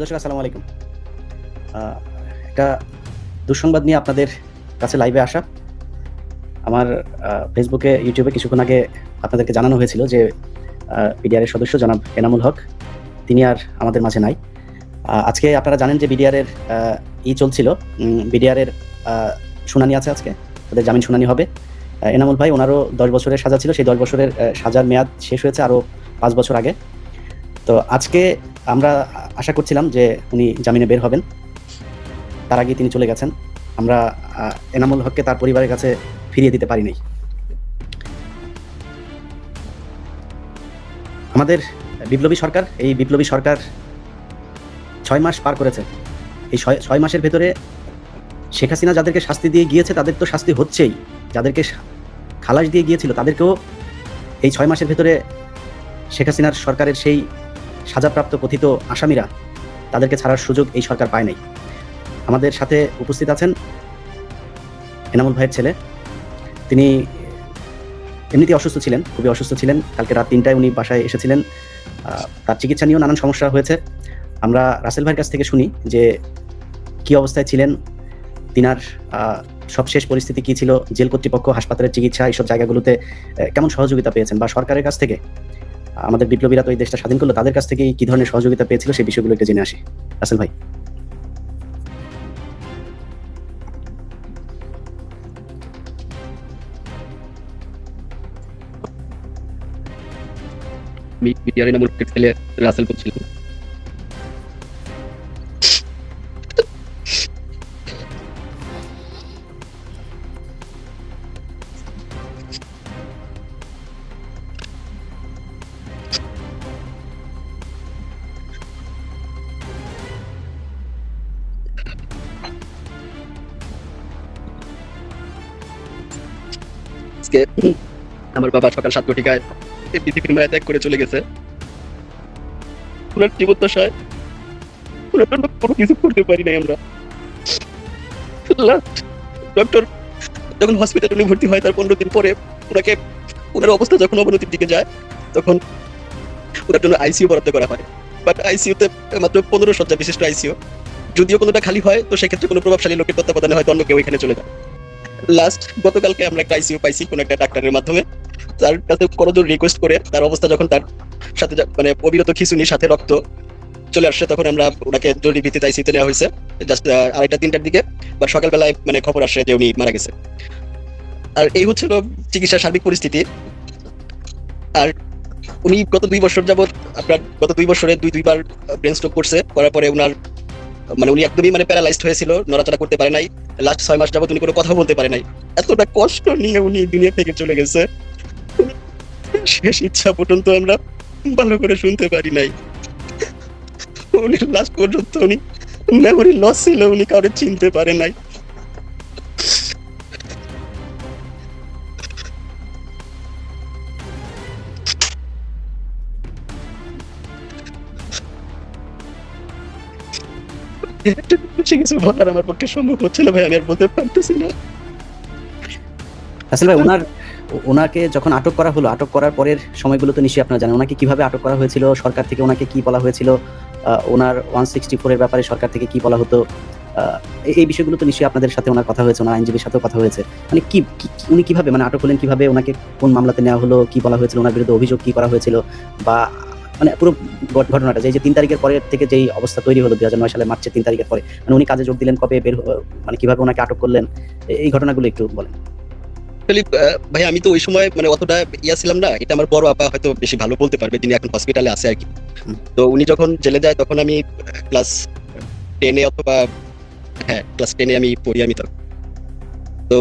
প্রিয় দর্শক, আসসালামু আলাইকুম। একটা দুঃসংবাদ নিয়ে আপনাদের কাছে লাইভে আসা। আমার ফেসবুকে ইউটিউবে কিছুক্ষণ আগে আপনাদেরকে জানানো হয়েছিল যে বিডিআরের সদস্য জনাব এনামুল হক, তিনি আর আমাদের মাঝে নাই। আজকে আপনারা জানেন যে বিডিআরের ই চলছিল। বিডিআরের শুনানি আছে আজকে। ওদের জামিন শুনানি হবে। এনামুল ভাই, ওনারও দশ বছরের সাজা ছিল। সেই দশ বছরের সাজার মেয়াদ শেষ হয়েছে আরও পাঁচ বছর আগে। তো আজকে আমরা আশা করছিলাম যে উনি জামিনে বের হবেন। তার আগে তিনি চলে গেছেন। আমরা এনামুল হককে তার পরিবারের কাছে ফিরিয়ে দিতে পারি নাই। আমাদের বিপ্লবী সরকার, এই বিপ্লবী সরকার ছয় মাস পার করেছে। এই ছয় মাসের ভেতরে শেখ হাসিনা যাদেরকে শাস্তি দিয়ে গিয়েছে, তাদের তো শাস্তি হচ্ছেই। যাদেরকে খালাস দিয়ে গিয়েছিল, তাদেরকেও এই ছয় মাসের ভেতরে শেখ হাসিনার সরকারের সেই সাজাপ্রাপ্ত কথিত আসামিরা তাদেরকে ছাড়ার সুযোগ এই সরকার পায় নাই। আমাদের সাথে উপস্থিত আছেন এনামুল ভাইয়ের ছেলে। তিনি এমনিতেই অসুস্থ ছিলেন, খুবই অসুস্থ ছিলেন। কালকে রাত তিনটায় উনি বাসায় এসেছিলেন। তার চিকিৎসা নিয়েও নানান সমস্যা হয়েছে। আমরা রাসেল ভাইয়ের কাছ থেকে শুনি যে, কি অবস্থায় ছিলেন? তিনার সবশেষ পরিস্থিতি কি ছিল? জেল কর্তৃপক্ষ, হাসপাতালের চিকিৎসা, এইসব জায়গাগুলোতে কেমন সহযোগিতা পেয়েছেন? বা সরকারের কাছ থেকে আমাদের বিপ্লবীরা তো এই দেশটা স্বাধীন করল, তাদের কাছ থেকে কি ধরনের সহযোগিতা পেয়েছিল সেই বিষয়গুলো একটু জেনে আসি। আসল ভাই। রাসেল করছিলাম সকাল সাত ঘটিকায় এই পৃথিবীর মায়া ত্যাগ করে চলে গেছে। ওনার জীবদ্দশায়। ওনার জন্য কোনো কিছু করতে পারি নাই আমরা। ডক্টর যখন হসপিটালে উনি ভর্তি হয়, তার পনেরো দিন পরে ওনাকে, ওনার অবস্থা যখন অবনতির দিকে যায়, তখন ওনার জন্য আইসিইউ বরাদ্দ করা হয়। বাট আইসিইউতে মাত্র পনেরো শয্যা বিশিষ্ট আইসিইউ যদিও কোনোটা খালি হয়, তো সেক্ষেত্রে কোনো প্রভাবশালী লোকের তত্ত্বাবধানে হয়তো অন্য কেউ এখানে চলে যায়। লাস্ট গতকালকে আমরা একটা আইসিইউ পাইছি কোনো একটা ডাক্তারের মাধ্যমে। তার কাছে করজোর রিকোয়েস্ট করে তার অবস্থা যখন তার সাথে মানে অবিরত খিচুনির সাথে রক্ত চলে আসছে তখন আমরা ওনাকে জরুরি ভিত্তিতে আইসিতে নেওয়া হয়েছে। জাস্ট আড়াইটা, তিনটার দিকে। বা সকালবেলায় মানে খবর আসছে যে উনি মারা গেছে। আর এই হচ্ছিল চিকিৎসার সার্বিক পরিস্থিতি। আর উনি গত দুই বছর যাবত আপনার গত দুই বছরে দুই, দুইবার ব্রেন স্ট্রোক করছে। করার পরে উনার মানে উনি একদমই মানে প্যারালাইজড হয়েছিল, নড়াচড়া করতে পারে নাই। লাস্ট ছয় মাস যাবত উনি কোনো কথা বলতে পারে নাই। এতটা কষ্ট নিয়ে উনি দুনিয়া থেকে চলে গেছে। শেষ ইচ্ছা পর্যন্ত আমরা ভালো করে শুনতে পারি নাই। উনি লাস্ট পর্যন্ত উনি মেমোরি লস ছিল, উনি কাউকে চিনতে পারে নাই। কিছু বলার আমার পক্ষে সম্ভব হচ্ছে না ভাই, আমি আর বলতে পারতেছি না। রাসেল ভাই, ওনার ওনাকে যখন আটক করা হলো, আটক করার পরের সময়গুলো তো নিশ্চয়ই আপনারা জানেন, ওনাকে কীভাবে আটক করা হয়েছিল, সরকার থেকে ওনাকে কি বলা হয়েছিল ওনার ওয়ান সিক্সটি ফোরের ব্যাপারে সরকার থেকে কি বলা হতো এই- বিষয়গুলো তো নিশ্চয়ই আপনাদের সাথে ওনার কথা হয়েছে, ওনার আইনজীবীর সাথেও কথা হয়েছে। মানে কি উনি কীভাবে মানে আটক হলেন কীভাবে, ওনাকে কোন মামলাতে নেওয়া হলো, কি বলা হয়েছিল, ওনার বিরুদ্ধে অভিযোগ কি করা হয়েছিল, বা মানে পুরো ঘট- ঘটনাটা যে তিন তারিখের পরের থেকে যেই অবস্থা তৈরি হলো দু হাজার নয় সালে মার্চের তিন তারিখের পরে মানে উনি কাজে যোগ দিলেন কবে বের মানে কীভাবে ওনাকে আটক করলেন এই ঘটনাগুলো একটু বলেন। আহ, ভাই আমি তো ওই সময় মানে অতটা ইয়া ছিলাম না। এটা আমার বড় আপা হয়তো বেশি ভালো বলতে পারবে তিনি এখন হসপিটালে আছে আর কি। তো উনি যখন জেলে যায় তখন আমি ক্লাস টেনে অথবা হ্যাঁ ক্লাস টেনে আমি পড়ি আমি তখন। তো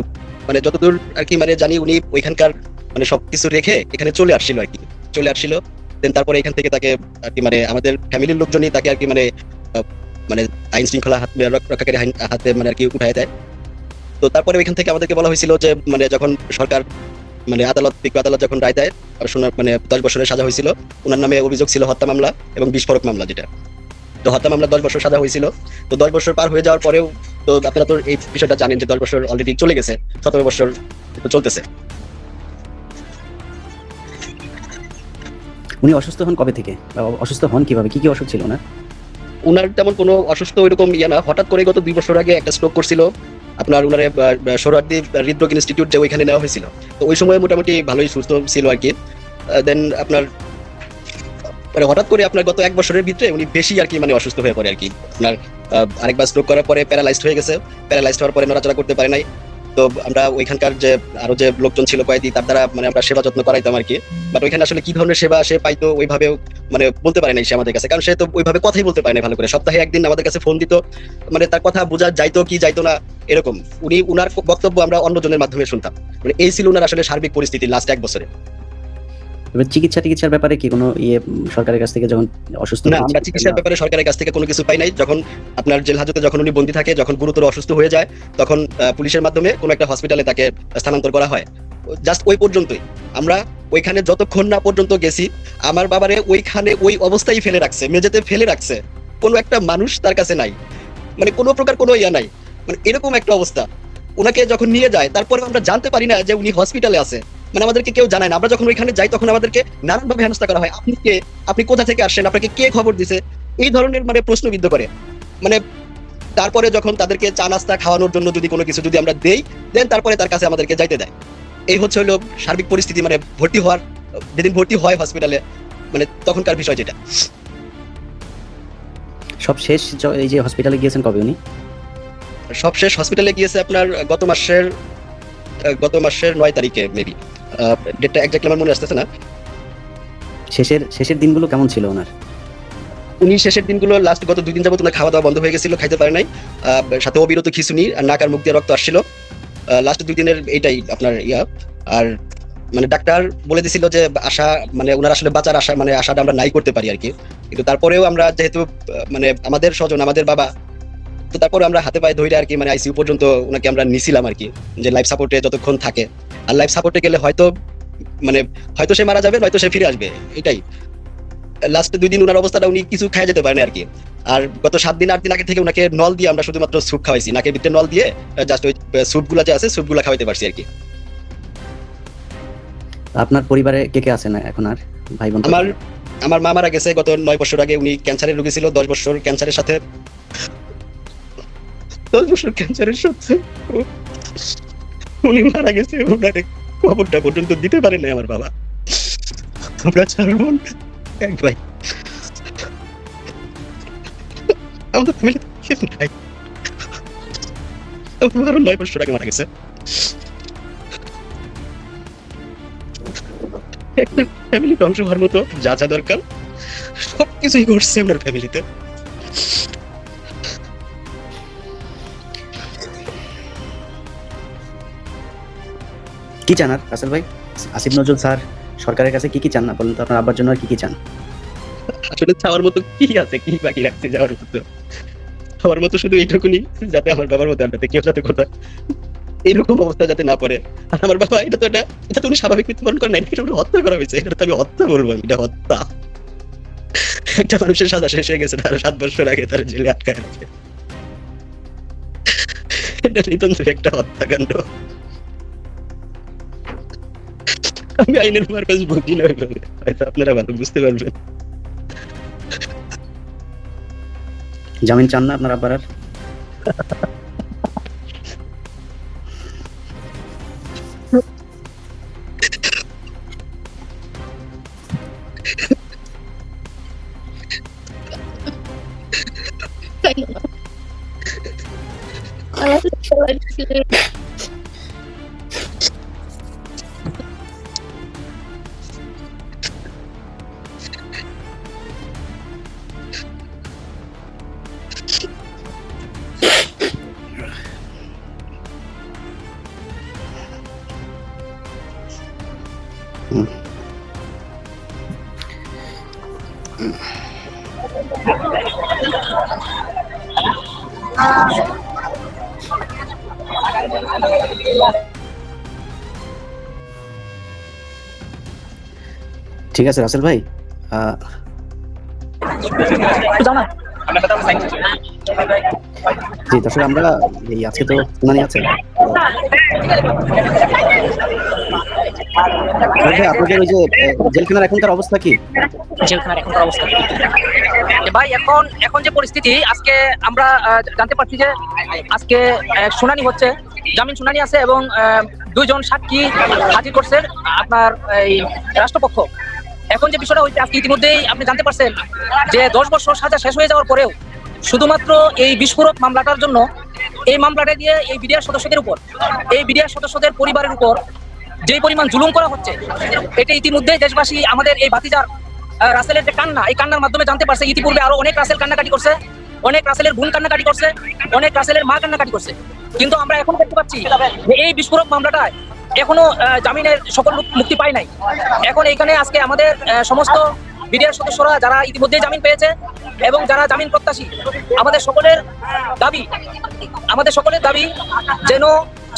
মানে যতদূর আর কি মানে জানি উনি ওইখানকার মানে সবকিছু রেখে এখানে চলে আসছিল আর কি। চলে আসছিল দেন তারপরে এখান থেকে তাকে আর কি মানে আমাদের ফ্যামিলির লোকজনই তাকে আর কি মানে মানে আইন শৃঙ্খলা হাত রক্ষাকারী হাতে মানে আর কি উঠায় দেয়। তো তারপরে ওইখান থেকে আমাদেরকে বলা হয়েছিল যে মানে যখন সরকার মানে আদালত বিজ্ঞ আদালত যখন রায় দেয় আর শোনার মানে দশ বছরের সাজা হয়েছিল ওনার নামে অভিযোগ ছিল হত্যা মামলা এবং বিস্ফোরক মামলা যেটা। তো হত্যা মামলা দশ বছর সাজা হয়েছিল। তো দশ বছর পার হয়ে যাওয়ার পরেও তো আপনারা তো এই বিষয়টা জানেন যে দশ বছর অলরেডি চলে গেছে সতেরো বছর চলতেছে। উনি অসুস্থ হন কবে থেকে? অসুস্থ হন কীভাবে? কি কি অসুখ ছিল না উনার তেমন কোনো অসুস্থ ওইরকম ইয়ে না। হঠাৎ করে গত দুই বছর আগে একটা স্ট্রোক করছিল। আপনার উনারে সোহরার্দি হৃদরোগ ইনস্টিটিউট যে ওইখানে নেওয়া হয়েছিল। তো ওই সময় মোটামুটি ভালোই সুস্থ ছিল আর কি। দেন আপনার মানে হঠাৎ করে আপনার গত এক বছরের ভিতরে উনি বেশি আর কি মানে অসুস্থ হয়ে পড়ে আর কি। আপনার আরেকবার স্ট্রোক করার পরে প্যারালাইজড হয়ে গেছে। প্যারালাইজড হওয়ার পরে নড়াচড়া করতে পারে নাই। তো আমরা ওইখানকার যে, আরও যে লোকজন ছিল কয়েদি, তার দ্বারা মানে আমরা সেবা যত্ন করাইতাম আর কি। বাট ওইখানে আসলে কি ধরনের সেবা সে পাইতো ওইভাবে মানে বলতে পারে নাই সে আমাদের কাছে। কারণ সে তো ওইভাবে কথাই বলতে পারে না ভালো করে। সপ্তাহে একদিন আমাদের কাছে ফোন দিত মানে তার কথা বোঝা যাইতো কি যাইতো না এরকম। উনি, উনার বক্তব্য আমরা অন্যজনের মাধ্যমে শুনতাম। মানে এই ছিল উনার আসলে সার্বিক পরিস্থিতি লাস্ট এক বছরে। এবার চিকিৎসা টিকিৎসার ব্যাপারে কি কোনো ইয়ে সরকারের কাছ থেকে যখন অসুস্থ না আমরা চিকিৎসার ব্যাপারে সরকারের কাছ থেকে কোনো কিছু পাই নাই। যখন আপনার জেল হাজতে যখন উনি বন্দী থাকে যখন গুরুতর অসুস্থ হয়ে যায় তখন পুলিশের মাধ্যমে কোনো একটা হসপিটালে তাকে স্থানান্তর করা হয়। জাস্ট ওই পর্যন্তই। আমরা ওইখানে যতক্ষণ না পর্যন্ত গেছি আমার বাবারে ওইখানে ওই অবস্থায় ফেলে রাখছে মেঝেতে ফেলে রাখছে। কোনো একটা মানুষ তার কাছে নাই। মানে কোনো প্রকার কোনো ইয়া নাই। মানে এরকম একটা অবস্থা। ওনাকে যখন নিয়ে যায় তারপরে আমরা জানতে পারি না যে উনি হসপিটালে আছে। মানে আমাদেরকে কেউ জানায় না। আমরা যখন ওইখানে যাই তখন আমাদেরকে নানানভাবে হেনস্থা করা হয়। আপনি কে? আপনি কোথা থেকে আসছেন? আপনাকে কে খবর দিছে? এই ধরনের মানে প্রশ্নবিদ্ধ করে। মানে তারপরে যখন তাদেরকে চা নাস্তা খাওয়ানোর জন্য যদি কোনো কিছু যদি আমরা দেই দেন তারপরে তার কাছে আমাদেরকে যাইতে দেয়। এই হচ্ছে হলো সার্বিক পরিস্থিতি মানে ভর্তি হওয়ার যেদিন ভর্তি হয় হসপিটালে মানে তখনকার বিষয় যেটা। সব শেষ এই যে হসপিটালে গিয়েছেন কবে উনি? সব শেষ হসপিটালে গিয়েছে আপনার গত মাসের গত মাসের নয় তারিখে মেবি ডেটটা একজাক্টলি আমার মনে আসতেছে না। শেষের শেষের দিনগুলো কেমন ছিল ওনার? উনি শেষের দিনগুলো লাস্ট গত দুই দিন যাবত ওনার খাওয়া দাওয়া বন্ধ হয়ে গেছিল খাইতে পারে নাই। সাথে অবিরত খিচুনি আর নাক আর মুখ দিয়ে রক্ত আসছিল। লাস্ট দুই দিনের এইটাই আপনার ইয়া। আর মানে ডাক্তার বলে দিছিল যে আশা মানে ওনার আসলে বাঁচার আশা মানে আশাটা আমরা নাই করতে পারি আর কি। কিন্তু তারপরেও আমরা যেহেতু মানে আমাদের স্বজন আমাদের বাবা তো তারপরে আমরা হাতে পায়ে ধরে আর কি মানে আইসিইউ পর্যন্ত ওনাকে আমরা নিছিলাম আর কি যে লাইফ সাপোর্টে যতক্ষণ থাকে। আর লাইফ সাপোর্টে গেলে হয়তো মানে হয়তো সে মারা যাবে নয়তো সে ফিরে আসবে এটাই। লাস্ট দুই দিন ওনার অবস্থাটা উনি কিছু খাই যেতে পারেন আর কি। আর গত সাত দিন আট দিন আগে থেকে ওনাকে নল দিয়ে আমরা শুধুমাত্র স্যুপ খাওয়াইছি নাকের ভিতরে নল দিয়ে জাস্ট ওই স্যুপগুলা যে আছে স্যুপগুলা খাওয়াইতে পারছি আর কি। আপনার পরিবারে কে কে আছেন এখন আর? ভাই বোন আমার আমার মা মারা গেছে গত নয় বছর আগে উনি ক্যান্সারের রোগী ছিল দশ বছর ক্যান্সারের সাথে দশ বছর ক্যান্সারের সাথে উনি মারা গেছে, ওনার খবরটা পর্যন্ত দিতে পারে নাই আমার বাবা। আমরা চার বোন, এক ভাই। আমাদের ফ্যামিলি নাই। আমার নয় মারা গেছে। একটা ফ্যামিলি ধ্বংস হওয়ার মতো যা যা দরকার, সবকিছুই ঘটছে আপনার ফ্যামিলিতে কি চান আর রাসেল ভাই? আসিফ নজরুল স্যার সরকারের কাছে কি কি চান না বলুন তো আপনার আব্বার জন্য কি কি চান? আসলে চাওয়ার মতো কি আছে কি বাকি রাখছে যাওয়ার মতো? আমার মতো শুধু এইটুকুনি যাতে আমার বাবার মতো আনতে কেউ যাতে কোথাও এইরকম অবস্থা যাতে না পড়ে। আর আমার বাবা এটা তো এটা এটা তো উনি স্বাভাবিক মৃত্যুবরণ করেন নাই এটা হত্যা করা হয়েছে এটা তো আমি হত্যা বলব আমি, এটা হত্যা। একটা মানুষের সাজা শেষ হয়ে গেছে তার সাত বছর আগে তার জেলে আটকায় রাখে। এটা নিতন্ত একটা হত্যাকাণ্ড। আমি আইনের মার্কাজ বুঝি না হয়তো আপনারা ভালো বুঝতে পারবেন। জামিন চান না আপনার আব্বার আর? ঠিক আছে রাসেল ভাই জি আমরা এই আজকে তো শুনানি আছে। আপনাদের ওই যে জেলখানার এখনকার অবস্থা কি? জেলখানার এখনকার অবস্থা। ভাই এখন এখন যে পরিস্থিতি আজকে আমরা জানতে পারছি যে আজকে শুনানি হচ্ছে। জামিন শুনানি আছে এবং দুইজন সাক্ষী হাজির করছে আপনার এই রাষ্ট্রপক্ষ। এখন যে বিষয়টা হচ্ছে আজকে ইতিমধ্যেই আপনি জানতে পারছেন যে দশ বছর সাজা শেষ হয়ে যাওয়ার পরেও শুধুমাত্র এই বিস্ফোরক মামলাটার জন্য এই মামলাটা দিয়ে এই বিডিআর সদস্যদের উপর, এই বিডিআর সদস্যদের পরিবারের উপর যে পরিমাণ জুলুম করা হচ্ছে, এটা ইতিমধ্যে দেশবাসী আমাদের এই ভাতিজার রাসেলের যে কান্না, এই কান্নার মাধ্যমে জানতে পারছে। ইতিপূর্বে আরও অনেক রাসেল কান্নাকাটি করছে, অনেক রাসেলের বোন কান্নাকাটি করছে, অনেক রাসেলের মা কান্নাকাটি করছে। কিন্তু আমরা এখন দেখতে পাচ্ছি যে এই বিস্ফোরক মামলাটায় এখনও জামিনের সকল মুক্তি পায় নাই। এখন এইখানে আজকে আমাদের সমস্ত বিডিআর সদস্যরা যারা ইতিমধ্যে জামিন পেয়েছে এবং যারা জামিন প্রত্যাশী, আমাদের সকলের দাবি, আমাদের সকলের দাবি যেন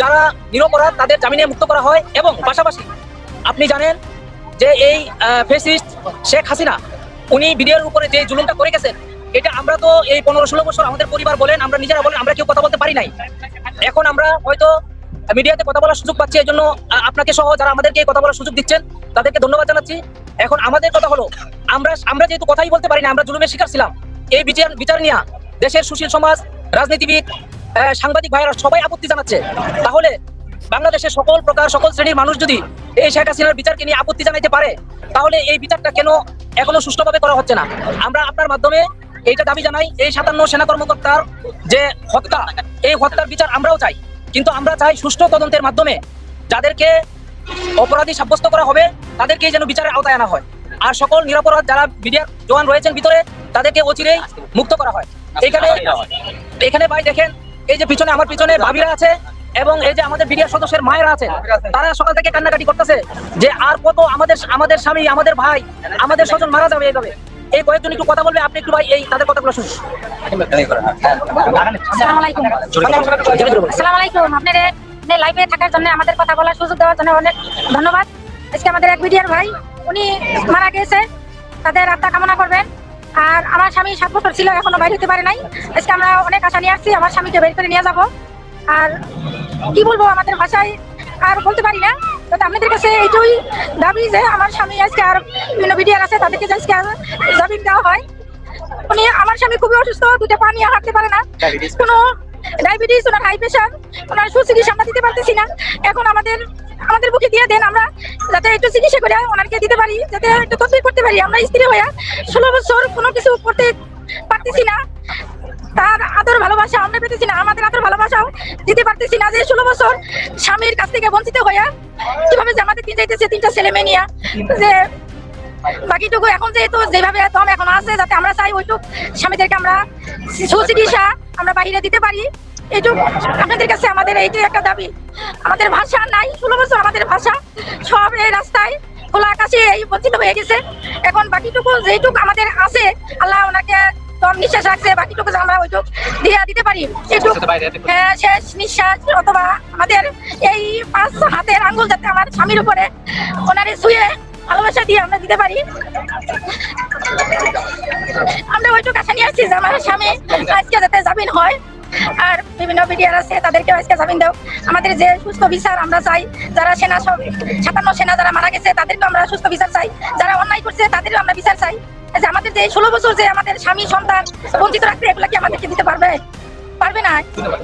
যারা নিরপরাধ তাদের জামিনে মুক্ত করা হয় এবং পাশাপাশি আপনি জানেন যে এই ফেসিস্ট শেখ হাসিনা, উনি বিডিআর উপরে যে জুলুমটা করে গেছেন এটা আমরা তো এই পনেরো ষোলো বছর আমাদের পরিবার বলেন, আমরা নিজেরা বলেন, আমরা কেউ কথা বলতে পারি নাই। এখন আমরা হয়তো মিডিয়াতে কথা বলার সুযোগ পাচ্ছি এই জন্য আপনাকে সহ যারা আমাদেরকে কথা বলার সুযোগ দিচ্ছেন, তাদেরকে ধন্যবাদ জানাচ্ছি। এখন আমাদের কথা হলো, আমরা আমরা যেহেতু কথাই বলতে পারি না, আমরা জুলুমের শিকার ছিলাম। এই বিচার বিচার নিয়ে দেশের সুশীল সমাজ, রাজনীতিবিদ সাংবাদিক ভাইয়েরা সবাই আপত্তি জানাচ্ছে। তাহলে বাংলাদেশের সকল প্রকার, সকল শ্রেণির মানুষ যদি এই শেখ হাসিনার বিচারকে নিয়ে আপত্তি জানাইতে পারে, তাহলে এই বিচারটা কেন এখনও সুষ্ঠুভাবে করা হচ্ছে না? আমরা আপনার মাধ্যমে এইটা দাবি জানাই এই সাতান্ন সেনা কর্মকর্তার যে হত্যা, এই হত্যার বিচার আমরাও চাই। কিন্তু আমরা চাই সুষ্ঠু তদন্তের মাধ্যমে যাদেরকে অপরাধী সাব্যস্ত করা হবে তাদেরকে যেন বিচারের আওতায় আনা হয়। আর সকল নিরাপরাধ যারা মিডিয়ার জওয়ান রয়েছেন ভিতরে, তাদেরকে অচিরেই মুক্ত করা হয়। এখানে এখানে ভাই দেখেন, এই যে পিছনে, আমার পিছনে ভাবিরা আছে এবং এই যে আমাদের বিডিআর সদস্যের মায়েরা আছে, তারা সকাল থেকে কান্নাকাটি করতেছে যে আর কত আমাদের আমাদের স্বামী, আমাদের ভাই, আমাদের স্বজন মারা যাবে এইভাবে। এই কয়েকজন একটু কথা বলবে আপনি একটু ভাই এই তাদের কথাগুলো শুনুন। আসসালামু আলাইকুম আপনাদের লাইভে থাকার জন্য আমাদের কথা বলার সুযোগ দেওয়ার জন্য অনেক ধন্যবাদ। আজকে আমাদের এক বিডিআর ভাই উনি মারা গেছে তাদের আত্মা কামনা করবেন। আর আমার স্বামী সাত বছর ছিল এখনও বাইরে হতে পারে নাই। আজকে আমরা অনেক আশা নিয়ে আসছি আমার স্বামীকে বের করে নিয়ে যাব। আর কি বলব আমাদের ভাষায় আর বলতে পারি না। তো আপনাদের কাছে এইটুই দাবি যে আমার স্বামী আজকে আর বিভিন্ন বিডিআর আছে তাদেরকে আজকে জামিন দেওয়া হয়। উনি আমার স্বামী খুবই অসুস্থ দুটো পা নিয়ে হাঁটতে পারে না। কোনো ডায়াবেটিস ওনার হাই প্রেশার ওনার সুচিকিৎসা আমরা দিতে পারতেছি না। এখন আমাদের আমাদের বুকে দিয়ে দেন আমরা যাতে একটু চিকিৎসা করে ওনারকে দিতে পারি যাতে একটু তদবির করতে পারি। আমরা স্ত্রী হয়ে ষোলো বছর কোনো কিছু করতে পারতেছি না। তার আদর ভালোবাসা আমরা পেতেছি না, আমাদের আদর ভালোবাসাও দিতে পারতেছি না যে ষোলো বছর স্বামীর কাছ থেকে বঞ্চিত হইয়া কীভাবে যে আমাদের দিন যাইতেছে তিনটা ছেলে মেয়ে নিয়ে, যে বাকিটুকু এখন যেহেতু যেভাবে দম এখন আছে, যাতে আমরা চাই ওইটুক স্বামীদেরকে আমরা সুচিকিৎসা আমরা বাহিরে দিতে পারি। এইটুক আপনাদের কাছে আমাদের এইটাই একটা দাবি। আমাদের ভাষা নাই, ষোলো বছর আমাদের ভাষা। সব এই রাস্তায়, খোলা আকাশে এই বঞ্চিত হয়ে গেছে। এখন বাকিটুকু যেইটুক আমাদের আছে, আল্লাহ ওনাকে দম নিঃশ্বাস রাখছে বাকিটুকু আমরা ওইটুক দিয়ে দিতে পারি এইটুক হ্যাঁ, শেষ নিঃশ্বাস অথবা আমাদের এই পাঁচ হাতের আঙ্গুল যাতে আমার স্বামীর উপরে ওনারে শুয়ে ভালোবাসা দিয়ে আমরা দিতে পারি। আমরা ওইটুকু আশা নিয়ে আসছি যে আমার স্বামী আজকে যাতে জামিন হয়। আর বিভিন্ন বিডিআর আছে তাদেরকে আজকে জামিন দাও। আমাদের যে সুস্থ বিচার আমরা চাই যারা সেনা সব সাতান্ন সেনা যারা মারা গেছে তাদেরকে আমরা সুস্থ বিচার চাই। যারা অন্যায় করছে তাদেরও আমরা বিচার চাই। যে আমাদের যে ষোলো বছর যে আমাদের স্বামী সন্তান বঞ্চিত রাখতে এগুলা কি আমাদেরকে দিতে পারবে? পারবে না।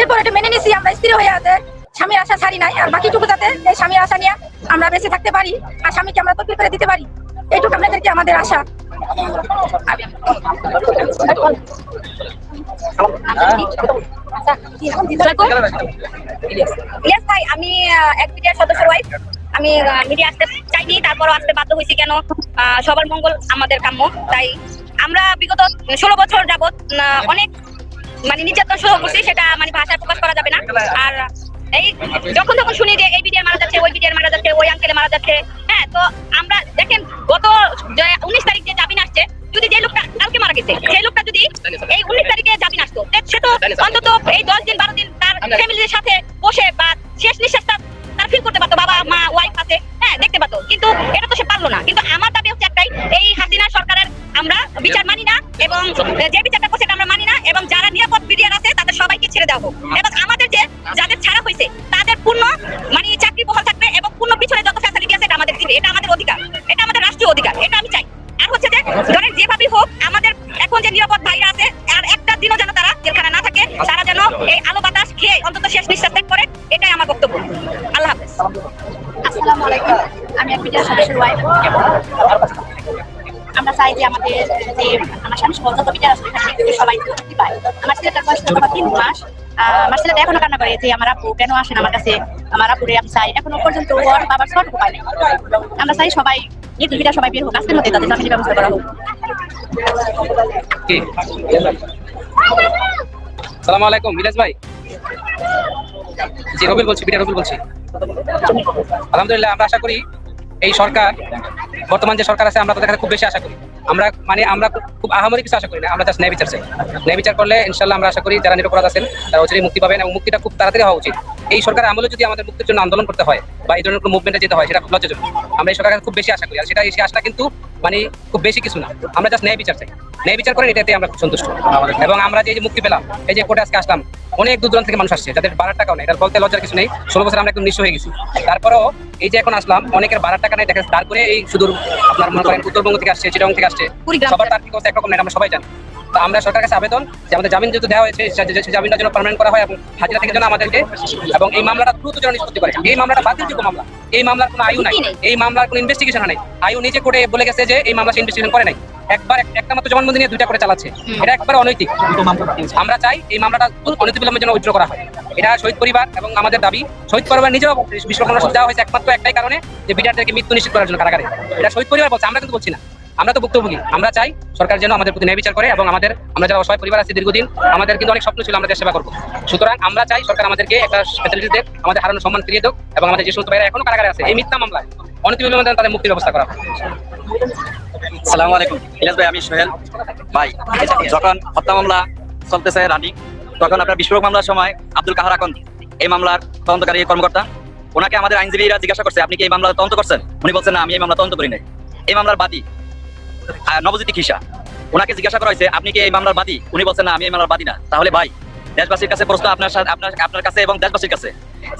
এরপর এটা মেনে নিছি আমরা স্ত্রী হয়ে আছে। স্বামীর আশা ছাড়ি নাই আর বাকিটুকু যাতে এই স্বামীর আশা নিয়ে আমরা বেঁচে থাকতে পারি আর স্বামীকে আমরা তদবির করে দিতে পারি এইটুকু আপনাদেরকে আমাদের আশা। ইয়েস ভাই আমি এক মিডিয়ার সদস্যের ওয়াইফ আমি মিডিয়া আসতে চাইনি তারপরও আসতে বাধ্য হয়েছি কেন? সবার মঙ্গল আমাদের কাম্য। তাই আমরা বিগত ষোলো বছর আহ, অনেক মানে নির্যাতন সহ করছি সেটা মানে ভাষায় প্রকাশ করা যাবে না। আর এই যখন যখন শুনি যে এই বিডিআর মারা যাচ্ছে ওই বিডিআর মারা যাচ্ছে ওই আঙ্কেলে মারা যাচ্ছে। হ্যাঁ তো আমরা দেখেন গত উনিশ তারিখ যে জামিন আসছে যদি যে লোকটা কালকে মারা গেছে সেই লোকটা যদি এই উনিশ তারিখে জামিন আসতো সে তো অন্তত এই দশ দিন বারো দিন তার ফ্যামিলির সাথে বসে বা শেষ নিঃশ্বাসটা ফিল করতে পারতো, বাবা, মা ওয়াইফ আছে হ্যাঁ দেখতে পারতো। কিন্তু এটা তো সে পারল না। কিন্তু আমার দাবি হচ্ছে একটাই, এই হাসিনা সরকারের আমরা বিচার মানি না এবং যে বিচারটা করছে আমরা মানি না এবং যারা নিরাপদ মিডিয়ার আছে তাদের সবাইকে ছেড়ে দেওয়া এবং আমাদের যে যাদের ছাড়া হয়েছে, তাদের পূর্ণ মানে আসসালামু আলাইকুম। আমি ওয়াইফ আমরা চাই যে আমাদের যে আমার স্বামী আছে সবাই মুক্তি পায়। আমার ছেলেটার বয়স তিন মাস। আমার ছেলেটা এখনও কান্না করে যে, আমার আপু কেন আসেন আমার কাছে? আমার আপুরে আমি চাই। এখনও পর্যন্ত ওর বাবার সব পায় নাই। আমরা চাই সবাই নির্দিবিটা সবাই বের হোক তাদের ব্যবস্থা করা হোক। মিরাজ ভাই। জি রবিল বলছি বিটা রবিল বলছি। আলহামদুলিল্লাহ আমরা আশা করি এই সরকার বর্তমান যে সরকার আছে, আমরা তাদের খুব বেশি আশা করি। আমরা মানে আমরা খুব- আহামরি কিছু আশা করি না, আমরা ন্যায় বিচার চাই। ন্যায় বিচার করলে ইনশাল্লাহ আমরা আশা করি যারা নিরপরাধ আছেন, তারা অচিরেই মুক্তি পাবেন এবং মুক্তিটা খুব তাড়াতাড়ি হওয়া উচিত। এই সরকার আমলে যদি আমাদের মুক্তির জন্য আন্দোলন করতে হয় বা এই ধরনের কোনো মুভমেন্টে যেতে হয়, সেটা খুব লজ্জাজনক। আমরা এই সরকারের খুব বেশি আশা করি, আর সেটা সেই আশাটা কিন্তু মানে খুব বেশি কিছু না। আমরা জাস্ট ন্যায় বিচার চাই। ন্যায় বিচার করেন এটাতে আমরা খুব সন্তুষ্ট। এবং আমরা যে মুক্তি পেলাম, এই যে কোর্টে আজকে আসলাম, অনেক দূর থেকে মানুষ আসছে, যাদের বাড়ার টাকাও নেই এটা বলতে লজ্জার কিছু নেই। ষোলো বছর আমরা একদম নিঃস্ব হয়ে গেছি। তারপরেও এই যে এখন আসলাম, অনেকের বাড়ার টাকা নেই, দেখা তারপরে এই সুদূর আপনার মনে করেন উত্তরবঙ্গ থেকে আসছে চিটাং থেকে আসছে সবার তার অবস্থা একরকম নেই আমরা সবাই জানি। আমরা সরকারের কাছে আবেদন যে আমাদের জামিন যেহেতু দেওয়া হয়েছে জামিনটা যেন পার্মানেন্ট করা হয় এবং হাজিরা থেকে যেন আমাদেরকে এবং এই মামলাটা দ্রুত যেন নিষ্পত্তি করে এই মামলাটা বাতিলযোগ্য মামলা। এই মামলার কোনো আয়ু নাই। এই মামলার কোনো ইনভেস্টিগেশন নাই। আয়ু নিজে করে বলে গেছে যে এই মামলা সে ইনভেস্টিগেশন করে নাই। একবার একটা মাত্র জবানবন্দি নিয়ে দুইটা করে চালাচ্ছে। এটা একবার অনৈতিক। আমরা চাই এই মামলাটা অনৈতিক বিলম্বের জন্য উইথড্র করা হয়। এটা শহীদ পরিবার এবং আমাদের দাবি। শহীদ পরিবার নিজেও বিশ্বকর্মা দেওয়া হয়েছে একমাত্র একটাই কারণে যে বিটারদেরকে মৃত্যু নিশ্চিত করার জন্য কারাগারে। এটা শহীদ পরিবার বলছে আমরা কিন্তু বলছি না। আমরা তো ভুক্তভোগী। আমরা চাই সরকার যেন আমাদের প্রতি ন্যায় বিচার করে এবং আমাদের, আমরা যারা অসহায় পরিবার আছি দীর্ঘদিন, আমাদের কিন্তু অনেক স্বপ্ন ছিল আমরা দেশ সেবা করব। সুতরাং আমরা চাই সরকার আমাদেরকে একটা ফ্যাসিলিটি দেখ, আমাদের হারানো সম্মান ফিরিয়ে দেখ এবং আমাদের যে সমস্ত ভাইরা এখনও কারাগারে আছে, এই মিথ্যা মামলায় অনৈতিক বিলম্বে তাদের মুক্তির ব্যবস্থা করা আলাইকুম। ইলিয়াস ভাই, আমি সোহেল। ভাই, যখন হত্যা মামলা চলতেছে তখন আপনার বিস্ফোরক মামলার সময় আব্দুল কাহার আকন্দ, এই মামলার তদন্তকারী কর্মকর্তা, ওনাকে আমাদের আইনজীবীরা জিজ্ঞাসা করছে, আপনি কি এই মামলা তদন্ত করছেন? উনি বলছেন, না, আমি এই মামলা তদন্ত করি নাই। এই মামলার বাদী নবজ্যোতি খিসা ওনাকে জিজ্ঞাসা করা হয়েছে, আপনি কি এই মামলার বাদী? উনি বলছেন, না, আমি এই মামলার বাদী না। তাহলে ভাই, দেশবাসীর কাছে প্রশ্ন আপনার সাথে আপনার আপনার কাছে এবং দেশবাসীর কাছে।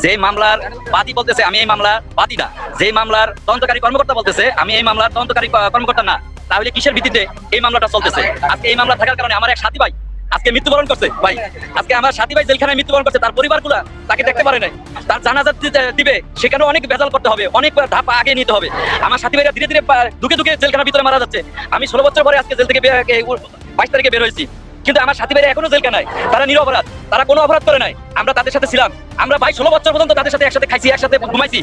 যে মামলার বাদী বলতেছে, আমি এই মামলার বাদী না। যে মামলার তদন্তকারী কর্মকর্তা বলতেছে, আমি এই মামলার তদন্তকারী কর্মকর্তা না। তাহলে কিসের ভিত্তিতে এই মামলাটা চলতেছে? আজকে এই মামলা থাকার কারণে আমার এক সাথী ভাই আজকে মৃত্যুবরণ করছে, ভাই। আজকে আমার সাথী ভাই জেলখানায় মৃত্যুবরণ করছে, তার পরিবারগুলা তাকে দেখতে পারে নাই। তার জানাজা দিবে সেখানে অনেক ভেজাল করতে হবে, অনেক ধাপ আগে নিতে হবে। আমার সাথী ভাইরা ধীরে ধীরে ঢুকে ঢুকে জেলখানার ভিতরে মারা যাচ্ছে। আমি ষোলো বছর পরে আজকে জেল থেকে বাইশ তারিখে বের হয়েছি। কিন্তু আমার সাথী ভাইরা এখনও জেলখানায় তারা নিরপরাধ। তারা কোনো অপরাধ করে নাই। আমরা তাদের সাথে ছিলাম। আমরা ভাই ষোলো বছর পর্যন্ত তাদের সাথে একসাথে খাইছি, একসাথে ঘুমাইছি।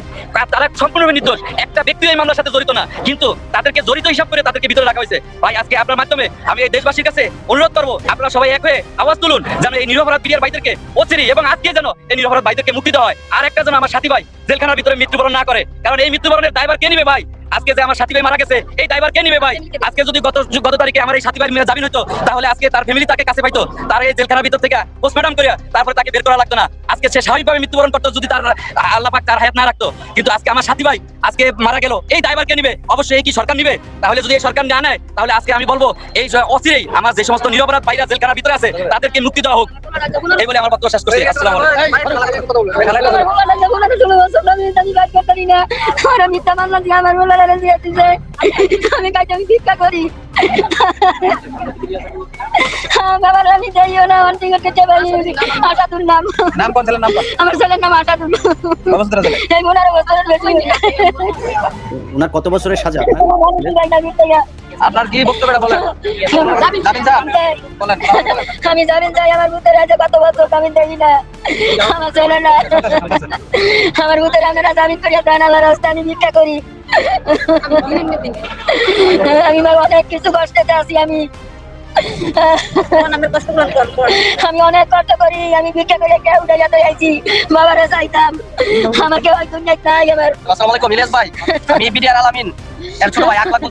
তারা সম্পূর্ণভাবে নির্দোষ। একটা ব্যক্তি এই মামলার সাথে জড়িত না। কিন্তু তাদেরকে জড়িত হিসাব করে তাদেরকে ভিতরে রাখা হয়েছে। ভাই, আজকে আপনার মাধ্যমে আমি এই দেশবাসীর কাছে অনুরোধ করব, আপনারা সবাই এক হয়ে আওয়াজ তুলুন, যেন এই নিরপরাধ পিরিয়ার ভাইদেরকে অচিরি এবং আজকে যেন এই নিরপরাধ ভাইদেরকে মুক্তি দেওয়া হয়। আর একটা যেন আমার সাথী ভাই জেলখানার ভিতরে মৃত্যুবরণ না করে। কারণ এই মৃত্যুবরণের দায়ভার কে নিবে ভাই? আজকে যে আমার সাথী ভাই মারা গেছে এই দায়ভার কে নিবে ভাই আজকে যদি গত গত তারিখে আমার এই সাথী ভাই মেয়ে জামিন হতো তাহলে আজকে তার ফ্যামিলি তাকে কাছে পাইতো তার এই জেলখানার ভিতর থেকে পোস্টমর্টম করিয়া তারপরে তাকে বের করা লাগতো না আজকে সে স্বাভাবিকভাবে মৃত্যুবরণ করতো যদি তার আল্লাহ পাক তার হায়াত না রাখতো কিন্তু আজকে আমার সাথী ভাই আজকে মারা গেল এই দায়ভার কে নিবে অবশ্যই এই কি সরকার নিবে তাহলে যদি এই সরকার না নেয় তাহলে আজকে আমি বলব এই অচিরেই আমার যে সমস্ত নিরপরাধ ভাইরা জেলখানার ভিতরে আছে তাদেরকে মুক্তি দেওয়া হোক এই বলে আমার বক্তব্য শেষ করছি আসসালামু আমি কাজ আমি ভিক্ষা করি বাবার আমি যাইও না অন্তিক কেটে পারি আশাদুর নাম নাম কোন ছেলের নাম? আমার ছেলের নাম এই বছরের বেশি ওনার কত বছরের সাজা? আপনার? কি বক্তব্যটা বলেন? বলেন আমি জামিন চাই আমার ভূতের আছে কত বছর জামিন দেই না আমার ছেলে না আমার ভূতের আমরা জামিন করিয়া দেন আল্লাহ রাস্তা আমি ভিক্ষা করি। আমি আমার অনেক কিছু কষ্টতে আছি আমি আমি অনেক কষ্ট করি, আমি ভিক্ষা করে কেউ উঠে যেতে বাবার চাইতাম। আমার। আসসালামু আলাইকুম ইলিয়াস ভাই। আমি বিডিআর আলামিন। এর ছোট ভাই